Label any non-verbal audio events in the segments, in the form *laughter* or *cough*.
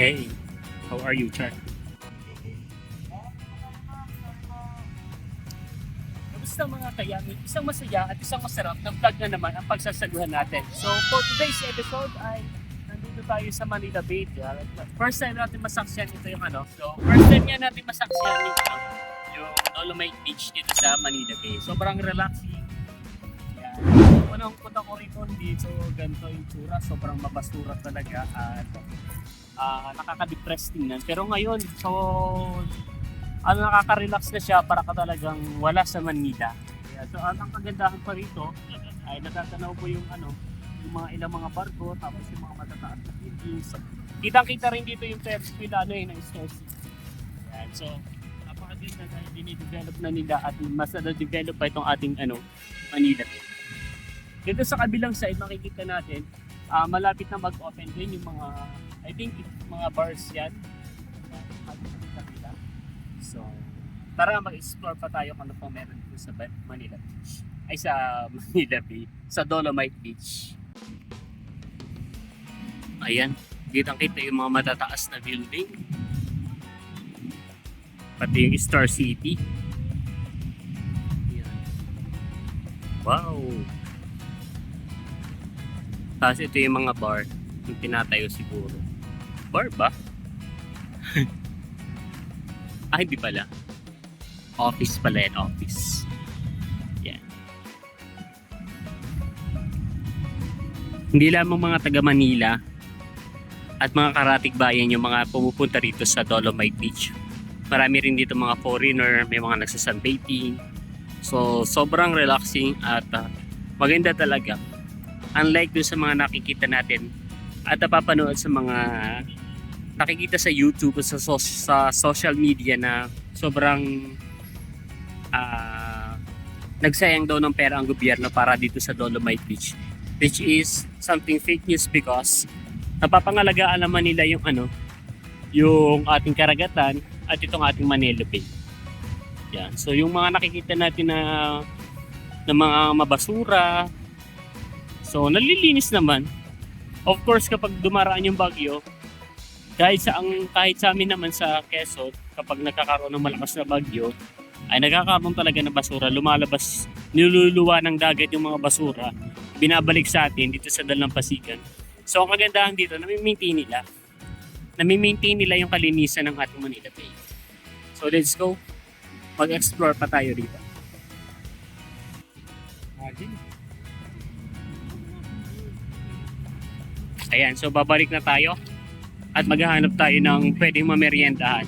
Hey, how are you, Char? Kamusta mga kayami? Isang masaya at isang masarap na vlog na naman ang pagsasaluhan natin. So for today's episode ay nandito tayo sa Manila Bay. First time natin masaksiyan ito yung ano. So first time nga natin masaksiyan yung, yung Dolomite Beach dito sa Manila Bay. Sobrang relaxing. Yan. Unang punta ko rito dito, ganito yung tsura. Sobrang mabasura talaga at ah nakaka-depress tingnan. Pero ngayon, so ano nakaka-relax na siya para ka talagang wala sa Manila. Kaya, so ang, ang kagandahan pa rito ay natatanaw ko yung ano, yung mga ilang mga barko tapos yung mga matataas na buildings. Kitang-kita rin dito yung Ferris wheel ano eh, Star City. Yan, so napakaganda na dinidevelop na nila at mas na-develop pa itong ating ano, Manila. Dito sa kabilang side makikita natin ah, malapit na mag-open din yung mga I think mga bars yan. So, tara mag-explore pa tayo kung ano pang meron dito sa Manila Beach. Ay sa *laughs* Manila Bay, sa Dolomite Beach. Ayan, kitang kita yung mga matataas na building. Pati yung Star City. Ayan. Wow! Tapos ito yung mga bar yung tinatayo siguro. Bar ba? *laughs* ah, hindi pala. Office pala yan, office. Yan. Hindi lamang mga taga Manila at mga karatig bayan yung mga pumupunta rito sa Dolomite Beach. Marami rin dito mga foreigner, may mga nagsasunbathing. So, sobrang relaxing at ah, maganda talaga. Unlike dun sa mga nakikita natin at napapanood sa mga nakikita sa YouTube o sa, so- sa social media na sobrang ah, nagsayang daw ng pera ang gobyerno para dito sa Dolomite Beach which is something fake news because napapangalagaan naman nila yung ano yung ating karagatan at itong ating Manila Bay. Yan. So yung mga nakikita natin na na mga mabasura so nalilinis naman. Of course kapag dumaraan yung bagyo kahit sa ang kahit sa amin naman sa Quezon kapag nagkakaroon ng malakas na bagyo ay nagkakaroon talaga ng basura. Lumalabas niluluwa ng dagat yung mga basura. Binabalik sa atin dito sa Dalampasigan so ang kagandahan dito nami-maintain nila. Nami-maintain nila yung kalinisan ng ating Manila Bay. So let's go. Mag-explore pa tayo dito Ayan, so babalik na tayo at maghahanap tayo ng pwedeng mameryendahan.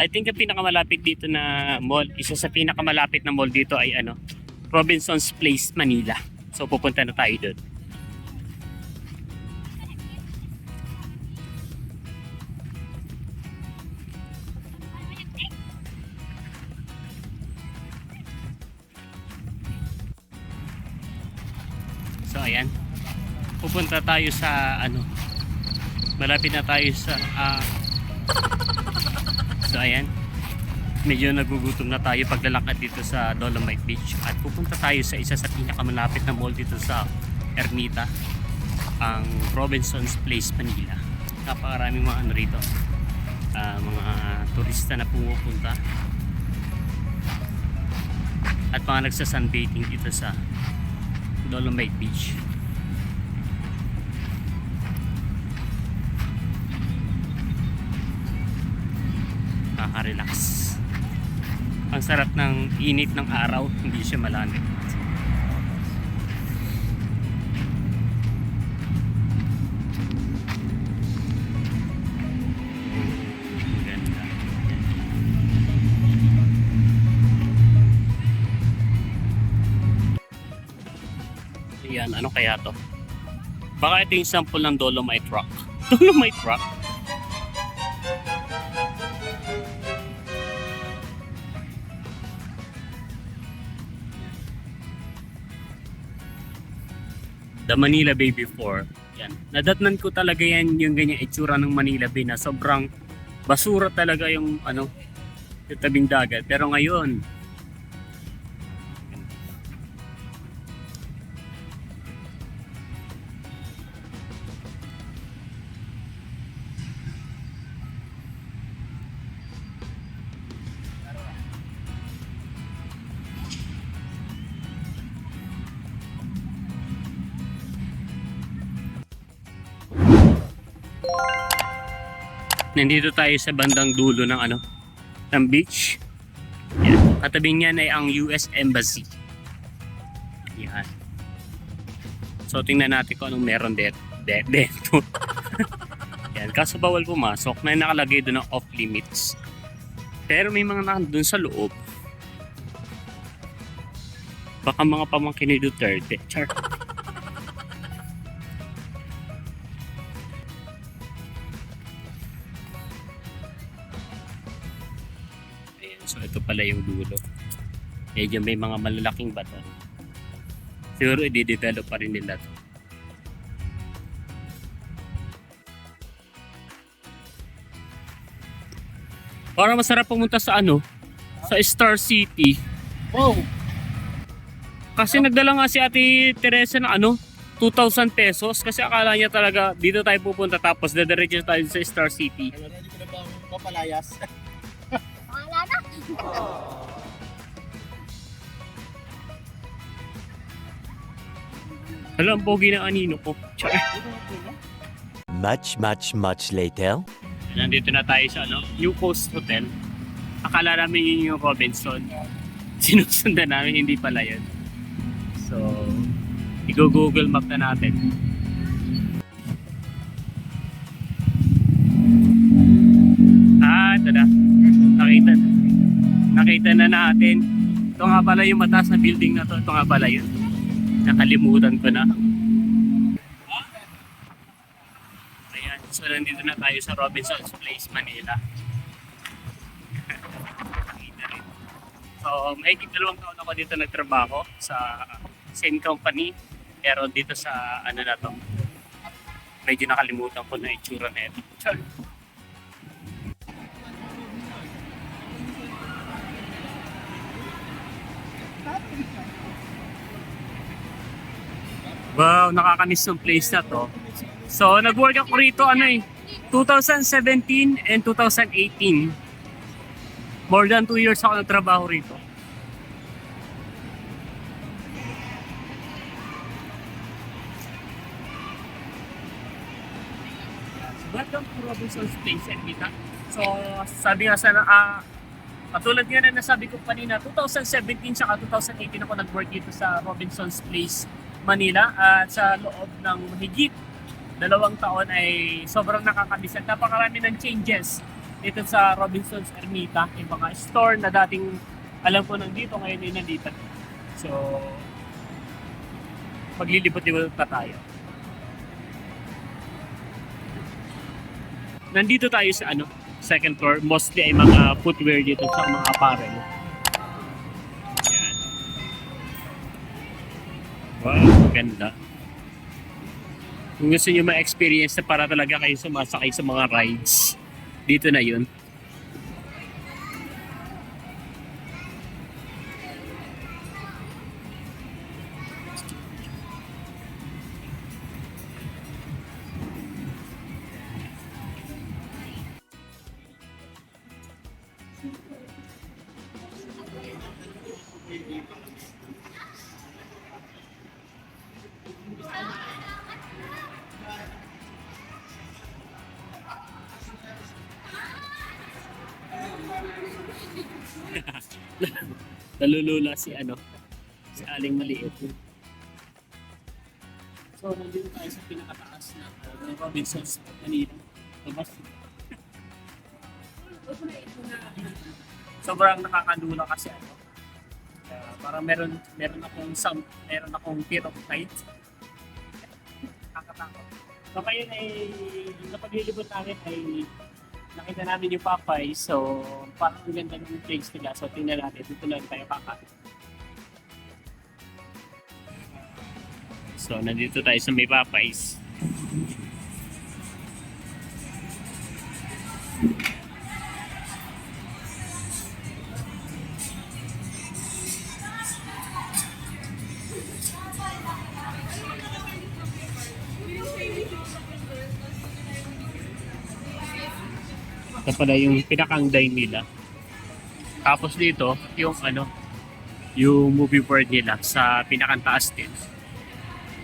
I think ang pinakamalapit dito na mall, isa sa pinakamalapit na mall dito ay ano, Robinson's Place, Manila. So pupunta na tayo doon. Pupunta tayo sa ano, malapit na tayo sa ah, So ayan, medyo nagugutom na tayo paglalakad dito sa Dolomite Beach. At pupunta tayo sa isa sa pinakamalapit na mall dito sa Ermita ang Robinson's Place Manila. Napakaraming mga ano rito ah, mga turista na pumupunta. At mga nagsasunbathing dito sa Dolomite Beach nakaka-relax. Ang sarap ng init ng araw, hindi siya malamig. Ayan, ano kaya to? Baka ito yung sample ng Dolomite Rock. *laughs* Dolomite Rock? The Manila Bay before. Yan. Nadatnan ko talaga yan yung ganyan itsura ng Manila Bay na sobrang basura talaga yung ano yung tabing dagat. Pero ngayon, Nandito tayo sa bandang dulo ng ano, ng beach. Yan. Katabi niyan ay ang US Embassy. Yan. So tingnan natin kung anong meron dito. De, dito. *laughs* Yan, kaso bawal pumasok. May nakalagay doon ng off limits. Pero may mga nandun sa loob. Baka mga pamangkin ni Duterte. Char. Dulo. Medyo may mga malalaking bato. Siguro i-develop pa rin nila to. Para masarap pumunta sa ano? Sa Star City. Wow! Kasi nagdala nga si Ate Teresa ng ano? 2,000 pesos kasi akala niya talaga dito tayo pupunta tapos dadiretso tayo sa Star City. Ready ko na bang papalayas? *laughs* Na. Ang pogi ng anino ko. Char. Much, much, much later. Nandito na tayo sa ano, New Coast Hotel. Akala namin yun yung Robinson. Sinusundan namin, hindi pala yun. So, i-google map na natin. Nakita na natin. Ito nga pala yung mataas na building na to. Ito nga pala yun. Nakalimutan ko na. Ayan, so nandito na tayo sa Robinson's Place, Manila. So, mahigit dalawang taon ako dito nagtrabaho sa same company. Pero dito sa ano na to, medyo nakalimutan ko na itsura na ito. Wow, nakakamiss yung place na to. So, nag-work ako rito ano eh, 2017 and 2018. More than 2 years ako nagtrabaho rito. Welcome to Robinson's Place, Ermita. So, sabi nga sa, ah, katulad nga na nasabi ko kanina, 2017 saka 2018 ako nag-work dito sa Robinson's Place, Manila. At sa loob ng mahigit dalawang taon ay sobrang nakakamiss at napakarami ng changes dito sa Robinson's Ermita. Yung mga store na dating alam ko nandito, ngayon ay nandito. So, maglilibot-libot na tayo. Nandito tayo sa ano, second floor. Mostly ay mga footwear dito sa mga apparel. Wow, ganda. Kung gusto nyo ma-experience na para talaga kayo sumasakay sa mga rides, dito na yun. Nalulula si ano, si Aling Maliit. So, nandito tayo sa pinakataas na uh, Robinson's Manila. Labas. Sobrang nakakalula kasi ano. Uh, parang meron meron akong some, meron akong fear of height. Nakakatakot. So kayo ay napaglilibot namin ay nakita namin yung Popeye. So parang ang ganda ng place nila. So tingnan natin. Dito lang tayo kakain. So nandito tayo sa may Popeyes. Pala yung pinakang dine nila. Tapos dito, yung ano, yung movie board nila sa pinakang taas din.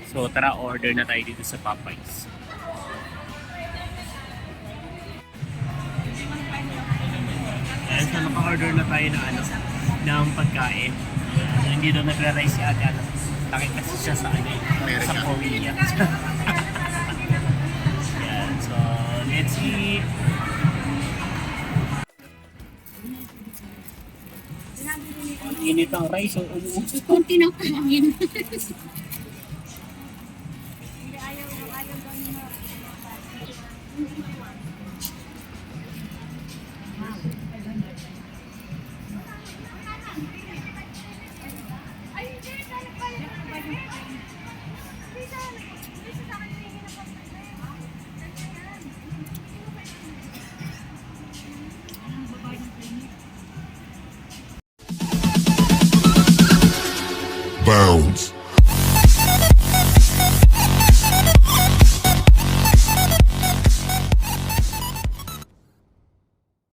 So tara, order na tayo dito sa Popeyes. Ayan, so naka-order na tayo ng ano, ng pagkain. So, hindi daw nagre-rice si ate, ano. Takit kasi siya sa ano, sa. Korea. *laughs* Yan, so let's eat. Init ang rice, so umuusok. Kunti ng kanin. *laughs*